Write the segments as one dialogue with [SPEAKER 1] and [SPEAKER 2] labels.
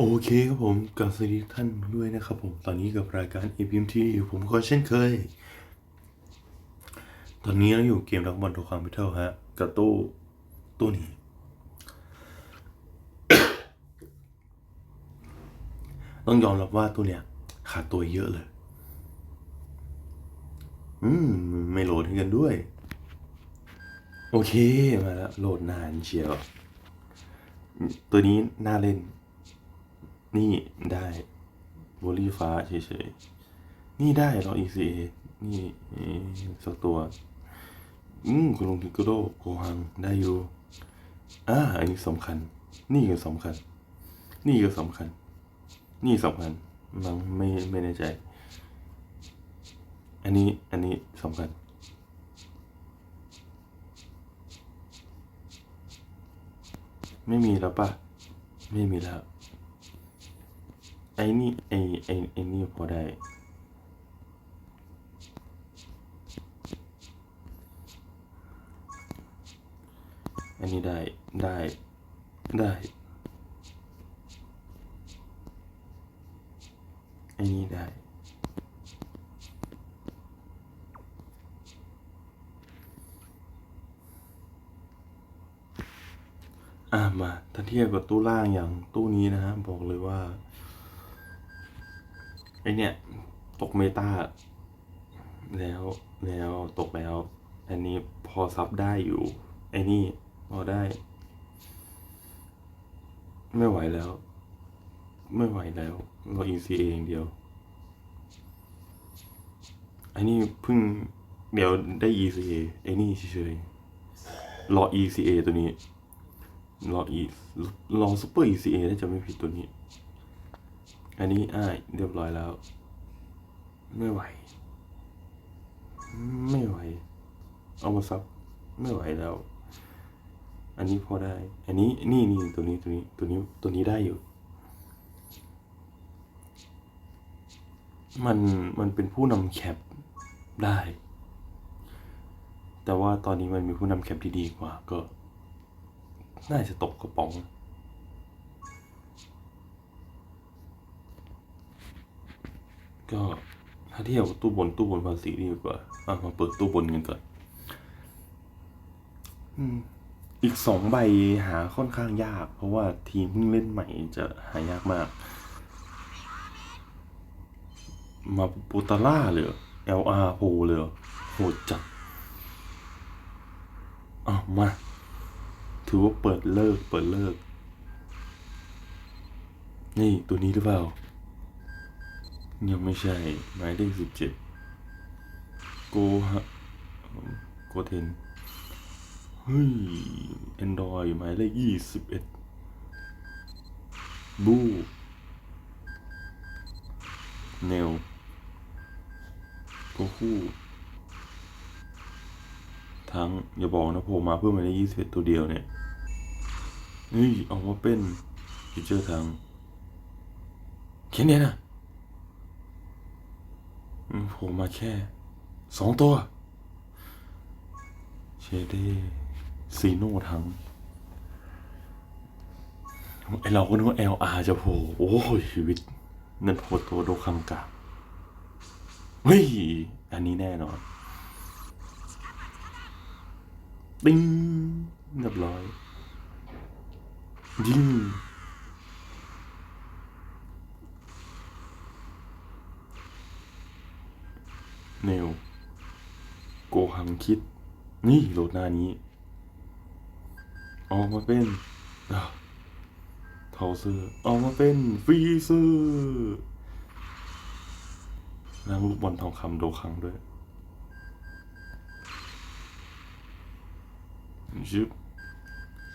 [SPEAKER 1] โอเคครับผมกับสวัสดีท่านด้วยนะครับผมตอนนี้กับรายการ APMT ผมก็เช่นเคย ตอนนี้เราอยู่เกมรักบอลตัวความพิเทลฮะกับตู้ตู้นี้ ต้องยอมรับว่าตู้เนี้ยขาดตัวเยอะเลย อืม ไม่โหลดให้กันด้วย โอเค มาแล้วโหลดนานเชียว ตัวนี้น่าเล่น นี่ได้บอลลี่ฟ้าเฉยๆ นี่ได้เรา ECA นี่เอ่สักตัว อืมคุณลงทิกโดโกฮังได้อยู่อ่าอันนี้สำคัญ นี่ก็สำคัญ นี่ก็สำคัญ นี่สำคัญมังไม่ไม่แน่ใจ อันนี้อันนี้สำคัญไม่มีแล้วปะไม่มีแล้ว ไอ้นี่ไอ้ไอ้ไอ้นี่พอได้อันนี้ได้ได้ได้อันนี้ได้อะมาถ้าเทียบกับตู้ล่างอย่างตู้นี้นะฮะบอกเลยว่า เนี่ย ตกเมตาแล้วแล้วตกแล้ว อันนี้พอซับได้อยู่ ไอ้นี่พอได้ ไม่ไหวแล้ว ไม่ไหวแล้วรอ ECA อย่างเดียว อันนี้เพิ่งเดี๋ยวได้ ECA ไอ้นี่เฉยๆรอ ECA ตัวนี้รอ E รอ Super ECA ถ้าจะไม่ผิดตัวนี้ อันนี้อ่ายเรียบร้อยแล้ว ไม่ไหว ไม่ไหว เอามาซับ ไม่ไหวแล้ว อันนี้พอได้ อันนี้นี่นี่ตัวนี้ตัวนี้ตัวนี้ตัวนี้ได้อยู่ มันมันเป็นผู้นำแคปได้ แต่ว่าตอนนี้มันมีผู้นำแคปที่ดีกว่าก็ น่าจะตกกระป๋อง ก็ถ้าเทียบกับตู้บนตู้บนภาษีดีกว่าอะมาเปิดตู้บนกันก่อนอืมอีกสองใบหาค่อนข้างยาก เพราะว่าทีมเพิ่งเล่นใหม่จะหายากมาก มาปูตาล่าเลยเหรอ LR โพเลยเหรอโหดจัดอะมา ถือว่าเปิดเลิกเปิดเลิก นี่ตัวนี้หรือเปล่า ยังไม่ใช่หมายเลขสิบเจ็ดโกฮะโกเทนเฮ้ยแอนดรอยหมายเลขยี่สิบเอ็ดบูเนลโกคูทั้ง อย่าบอกนะโผล่มาเพื่อมายเลขยี่สิบเอ็ดตัวเดียวเนี่ยเฮ้ยออกมาเป็นฟิเจอร์ทั้งแค่นี้นะ อืมผมมาแค่สองตัว เชเดซีโน่ทั้ง ไอเราก็นึกว่า LR จะโผล่โอ้ยชีวิต นั่นโผล่ตัวโดคังกาเฮ้ย อันนี้แน่นอนติ้งเรียบร้อย ยิง เนลโกหังคิด นี่โหลดหน้านี้ออกมาเป็นเทาเซอร์ออกมาเป็นฟรีเซอร์นางลูกบอลทองคำโดคังด้วยชิบ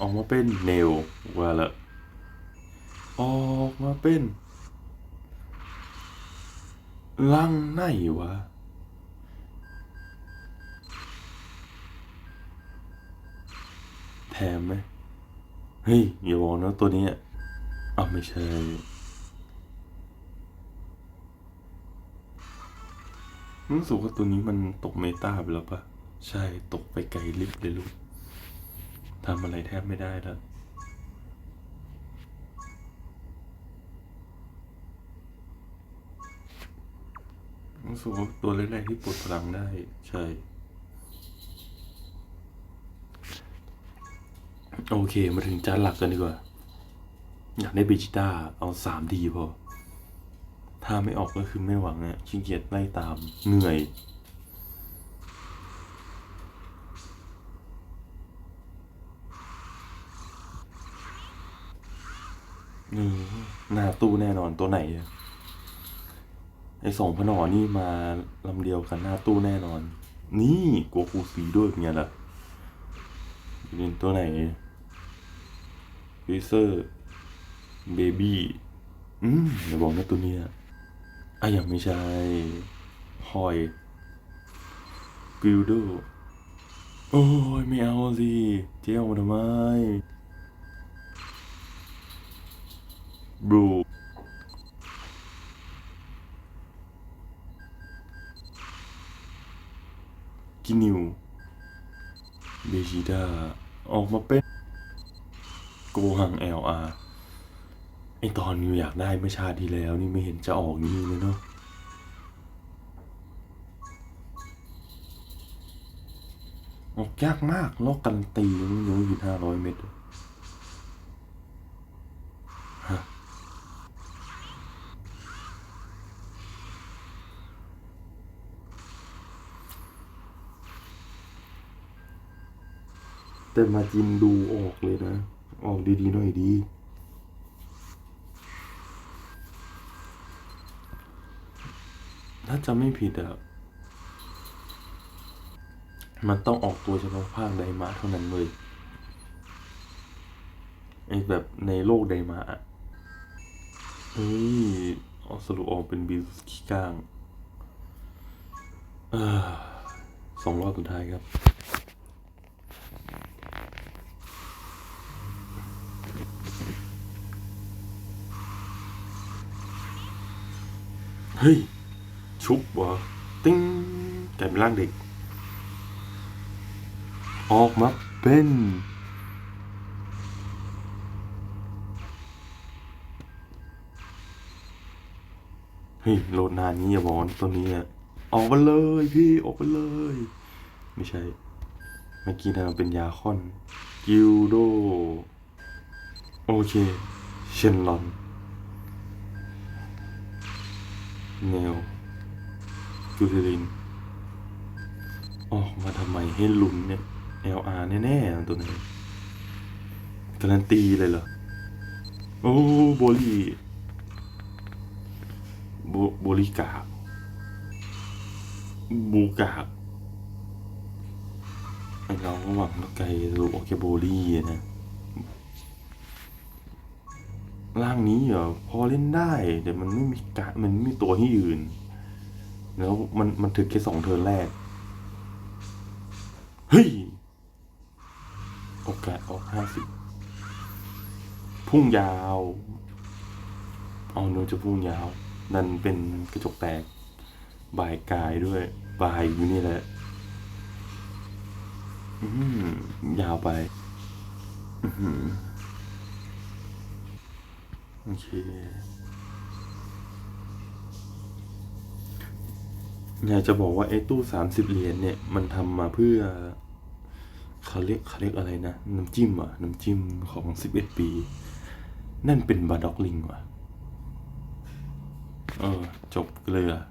[SPEAKER 1] ออกมาเป็นเนลว่าละออกมาเป็นลังไหนวะ แถมไหมเฮ้ยอย่าบอกนะตัวนี้อะไม่ใช่รู้สึกว่าตัวนี้มันตกเมตาไปแล้วปะใช่ตกไปไกลลิบเลยลูกทำอะไรแทบไม่ได้แล้วรู้สึกว่าตัวแรกๆที่ปลดพลังได้ ใช่ โอเค มาถึงจานหลักกันดีกว่า อยากได้เบจิต้าเอาสามดีพอ ถ้าไม่ออกก็คือไม่หวังอะขี้เกียจไล่ตามเหนื่อยนี่หน้าตู้แน่นอนตัวไหนไอสองพนอนี่มาลำเดียวกันหน้าตู้แน่นอน นี่กัวคูสีด้วยเป็นไงล่ะเป็นตัวไหน วิเซอร์เบบี้อืมอย่าบอกนะตัวเนี้ยอะยังไม่ใช่ฮอยกิลโดโอ้ยไม่เอาสิเจ๊เอามาทำไมบรูกินิวเบจิดาออกมาเป็น โกหังเอลอาไอตอนนิวอยากได้เมื่อชาติที่แล้วนี่ไม่เห็นจะออกนี่เลยเนาะออกยากมากลอกกันตีนยังอยู่ห้าร้อยเมตรแต่มาจินดูออกเลยนะ ออกดีๆหน่อยดี ถ้าจะไม่ผิดอะมันต้องออกตัวเฉพาะภาคไดมาเท่านั้นเลยไอแบบในโลกไดมาอะเฮ้ยออสรุปออกเป็นบิลขี้ก้างสองรอบสุดท้ายครับ เฮ้ย ชุบวะติ้งกลายเป็นร่างเด็ก ออกมาเป็นเฮ้ยโหลดนานนี้อย่าบอกว่าตัวนี้อะออกมาเลยพี่ออกไปเลย ไม่ใช่เมื่อกี้นะเป็นยาคอน กิลโด โอเค เชนลอน เนลจูเทลิน ออกมาทำไมให้ลุ้นเนี่ย LR แน่ๆตัวนี้การันตีเลยเหรอ โอ้โบลีโบโบลีกาบูกาบไอเราก็หวังว่าไกลรูโอเคโบลีนะ ร่างนี้เหรอพอเล่นได้ แต่มันไม่มีการมันไม่มีตัวที่ยืน แล้วมันมันถึงแค่สองเทิร์นแรก เฮ้ย โอกาสออกห้าสิบพุ่งยาวเอาโนจะพุ่งยาว นั่นเป็นกระจกแตก บายกายด้วย บายอยู่นี่แหละอืมยาวไป อือหือ โอเคอยากจะบอกว่าไอ้ตู้สามสิบเหรียญเนี่ย มันทำมาเพื่อเขาเรียกเขาเรียกอะไรนะ น้ำจิ้มอะ น้ำจิ้มของสิบเอ็ดปี นั่นเป็นบาด็อกลิงว่ะ เออ จบเลยอะ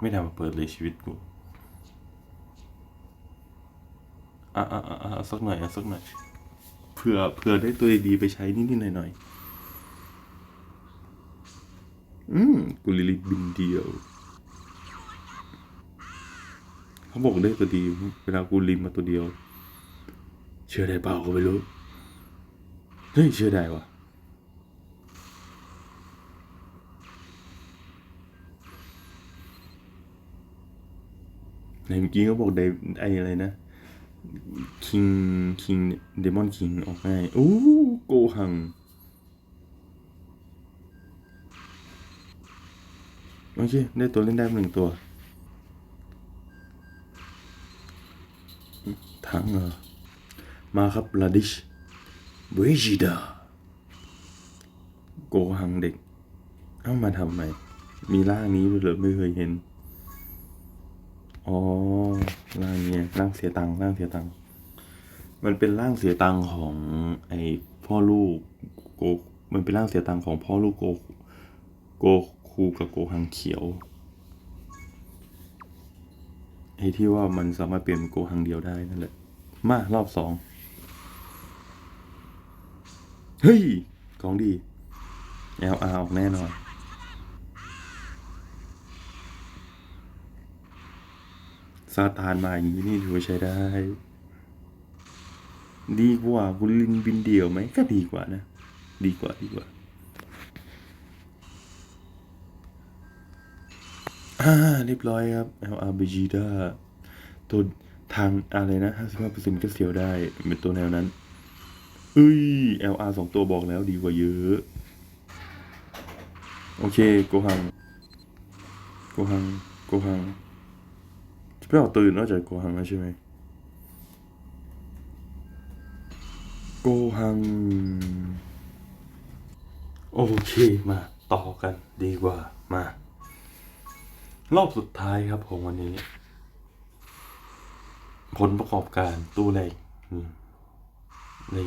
[SPEAKER 1] ไม่ได้มาเปิดเลยชีวิตกูอะอะอะสักหน่อยอะสักหน่อยเผื่อเผื่อได้ตัวดีไปใช้นิดๆหน่อยๆ อืมกุลิลิบินเดียว เขาบอกได้ตัวดีเวลากูลิมมาตัวเดียว เชื่อได้เปล่าก็ไม่รู้ เฮ้ยเชื่อได้วะในเมื่อกี้เขาบอกไดไออะไรนะคิงคิงเดมอนคิงออกง่ายโอ้โกหัง โอเค ได้ตัวเล่นได้หนึ่งตัว ทั้งเหรอมาครับลาดิชเวจิดาโกหังเด็ก เอ้ามาทำไม มีร่างนี้ด้วยไม่เคยเห็น อ๋อ ร่างนี้ร่างเสียตังค์ร่างเสียตังค์มันเป็นร่างเสียตังค์ของไอพ่อลูกโก มันเป็นร่างเสียตังค์ของพ่อลูกโก โก คูกับโกฮังเขียวไอ้ที่ว่ามันสามารถเปลี่ยนโกฮังเดียวได้นั่นแหละ มารอบสองเฮ้ย ของดี LR ออกแน่นอน ซาตานมาอย่างนี้นี่ถือว่าใช้ได้ ดีกว่าบุลินบินเดียวไหมก็ดีกว่านะ ดีกว่าดีกว่า อ่าเรียบร้อยครับ LR b e g i t a ตัวทางอะไรนะ55%ก็เสียวได้ เป็นตัวแนวนั้นเอ้ย LR สองตัวบอกแล้วดีกว่าเยอะ โอเคโกหังโกหังโกหังจะไม่ออกตื่นนอกจากโกหังแล้วใช่ไหมโกหัง โอเคมาต่อกันดีกว่ามา รอบสุดท้ายครับผมวันนี้ ผลประกอบการตู้แรกนี่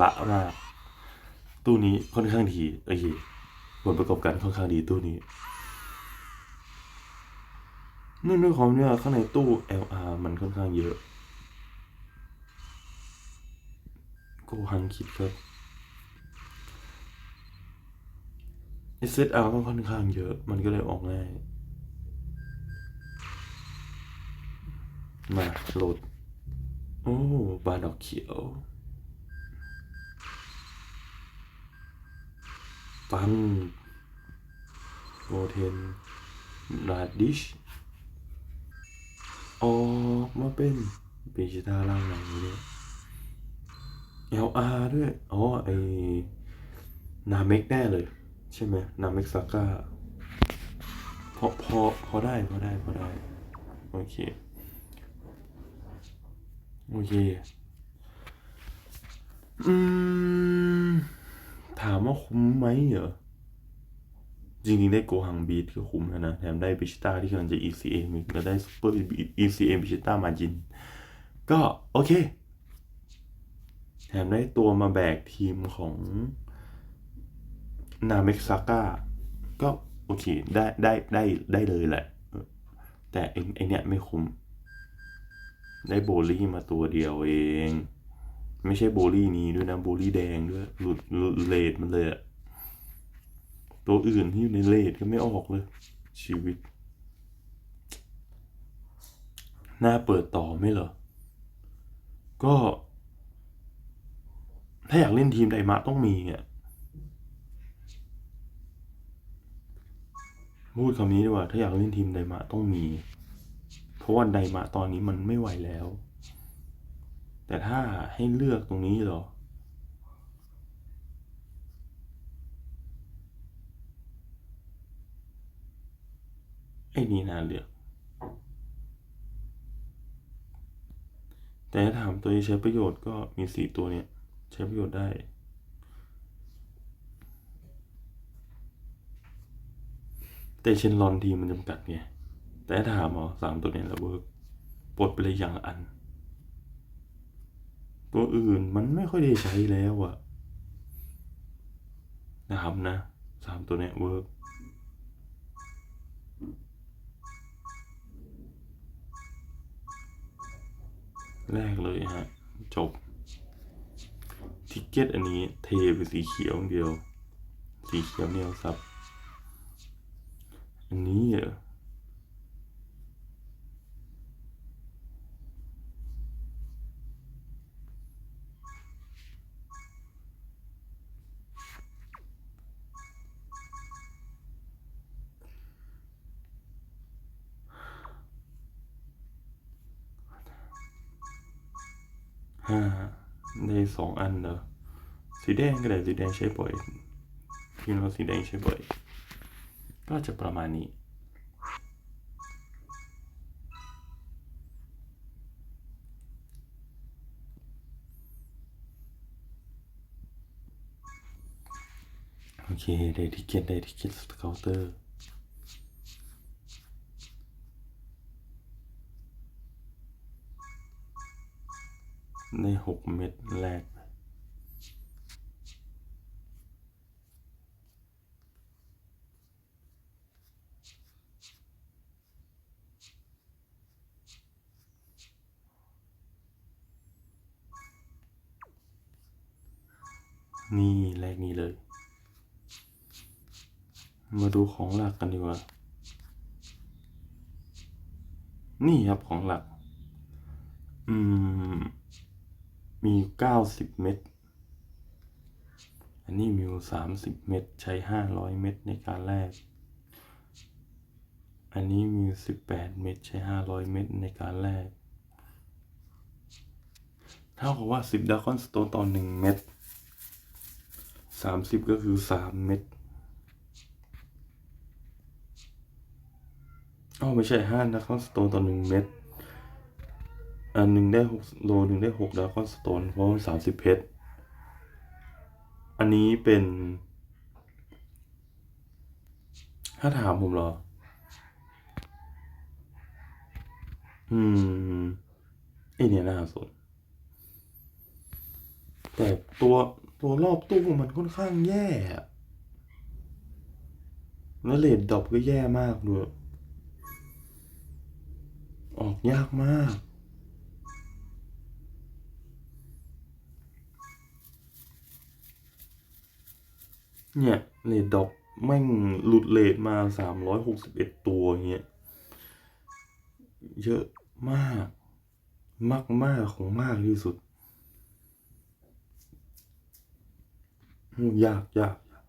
[SPEAKER 1] ละมากตู้นี้ค่อนข้างดีโอเคผลประกอบการค่อนข้างดีตู้นี้เนื่องด้วยความเนี่ยข้างในตู้ LR มันค่อนข้างเยอะ โกหังคิดครับ SSR ก็ค่อนข้างเยอะ มันก็เลยออกง่าย มาโหลด โอ้บานดอกเขียวปังโกเทนราดิชออกมาเป็นเบจิตาล่างไหนเนี่ย LR ด้วย อ๋อ ไอนาเมกแน่เลย ใช่ไหมนาเมกซาก้าพอพอพอได้พอได้พอได้ โอเค โอเค อืม ถามว่าคุ้มไหมเหรอ จริงๆ ได้โกหังบีทก็คุ้มแล้วนะ แถมได้บิชิต้าที่กำลังจะ ECA มีแล้วได้ซูเปอร์ ECA บิชิต้ามาจิน ก็ โอเค แถมได้ตัวมาแบกทีมของ นาเม็กซาก้าก็โอเคได้ได้ได้ได้เลยแหละ แต่ไอไอเนี้ยไม่คุ้ม ได้โบลี่มาตัวเดียวเอง ไม่ใช่โบลี่นี้ด้วยนะ โบลี่แดงด้วย หลุดหลุดเลดมันเลยอะตัวอื่นที่อยู่ในเลดก็ไม่ออกเลย ชีวิต หน้าเปิดต่อไม่เหรอ ก็ ถ้าอยากเล่นทีมไดมะต้องมีอะ พูดคำนี้ดีกว่า ถ้าอยากเล่นทีมไดมะต้องมี เพราะว่าไดมะตอนนี้มันไม่ไหวแล้ว แต่ถ้าให้เลือกตรงนี้เหรอ ไอ้นี่น่าเลือก แต่ถ้าถามตัวที่ใช้ประโยชน์ก็มีสี่ตัวเนี่ย ใช้ประโยชน์ได้ แต่เชนลอนทีมมันจำกัดไง แต่ถ้าถามเหรอสามตัวเนี่ยแล้วเวิร์กปลดไปเลยอย่างอัน ตัวอื่นมันไม่ค่อยได้ใช้แล้วอะนะครับนะสามตัวเนี่ยเวิร์กแรกเลยฮะ จบ ทิกเก็ตอันนี้เทไปสีเขียวเดียว สีเขียวเนี่ยซับ อันนี้เหรอห้าได้สองอันเหรอสีแดงก็ได้สีแดงใช้บ่อยพี่ว่าสีแดงใช้บ่อย ก็จะประมาณนี้ โอเค dedicate dedicate น์เตอร์ในหกเม็ดแรก นี่แรกนี้เลย มาดูของหลักกันดีกว่า นี่ครับของหลัก อืม มีเก้าสิบเม็ด อันนี้มีสามสิบเม็ด ใช้ห้าร้อยเม็ดในการแรก อันนี้มีสิบแปดเม็ด ใช้ห้าร้อยเม็ดในการแรกเท่ากับว่าสิบดาคอนสโตนต่อหนึ่งเม็ด สามสิบก็คือสามเม็ดอ้าวไม่ใช่ห้าดาคอนสโตนต่อหนึ่งเม็ดอันหนึ่งได้หกโลหนึ่งได้หกดาคอนสโตนเพราะมันสามสิบเพชรอันนี้เป็น ถ้าถามผมเหรอ อืมไอเนี่ยน่าสนแต่ตัว ตัวรอบตู้มันค่อนข้างแย่แล้วเลดดอปก็แย่มากด้วยออกยากมาก เนี่ยเลดดอปแม่งหลุดเลดมาสามร้อยหกสิบเอ็ดตัวเงี้ย เยอะมาก มากมากของมากที่สุด อืม ยากยากยาก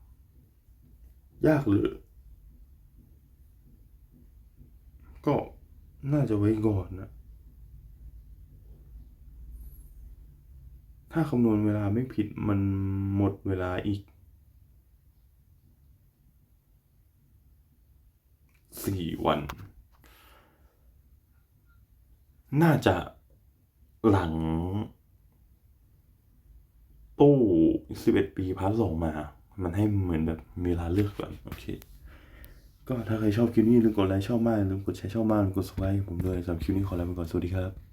[SPEAKER 1] ยากเลยก็น่าจะไว้ก่อนนะ ถ้าคำนวณเวลาไม่ผิดมันหมดเวลาอีกสี่วัน น่าจะหลังตู้ สิบเอ็ดปีพาร์ทสองมา มันให้เหมือนแบบมีเวลาเลือกก่อนโอเค ก็ถ้าใครชอบคลิปนี้อย่าลืมกดไลค์ชอบมากอย่าลืมกดแชร์ชอบมากอย่าลืมกดสไลค์ผมด้วยสำหรับคลิปนี้ขอลาไปก่อนสวัสดีครับ